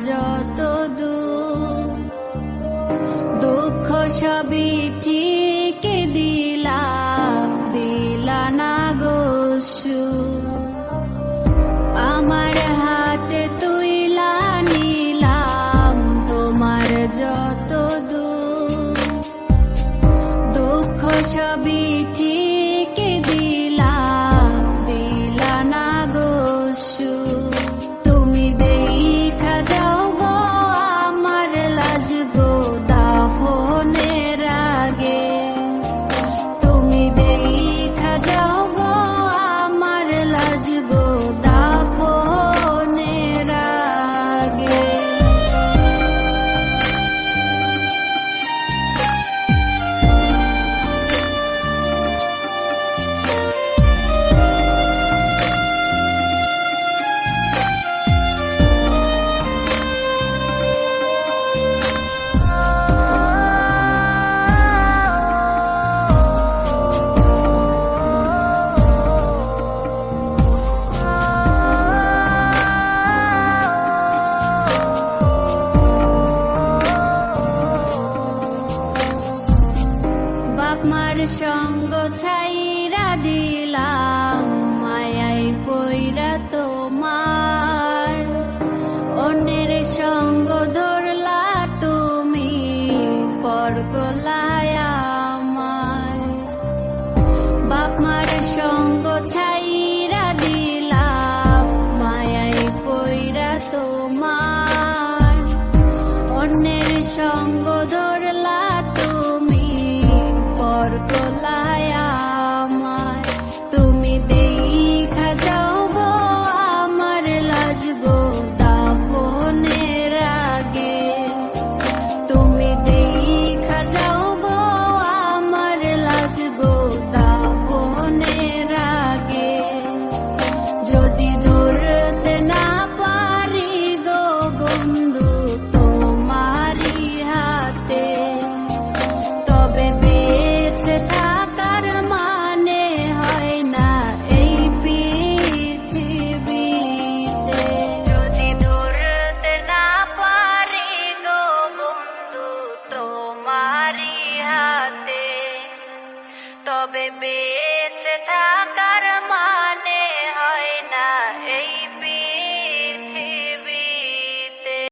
যত দূর দুঃখ সবই বাপ মার সঙ্গ ছাইরা দিলাম। করে বেঁচে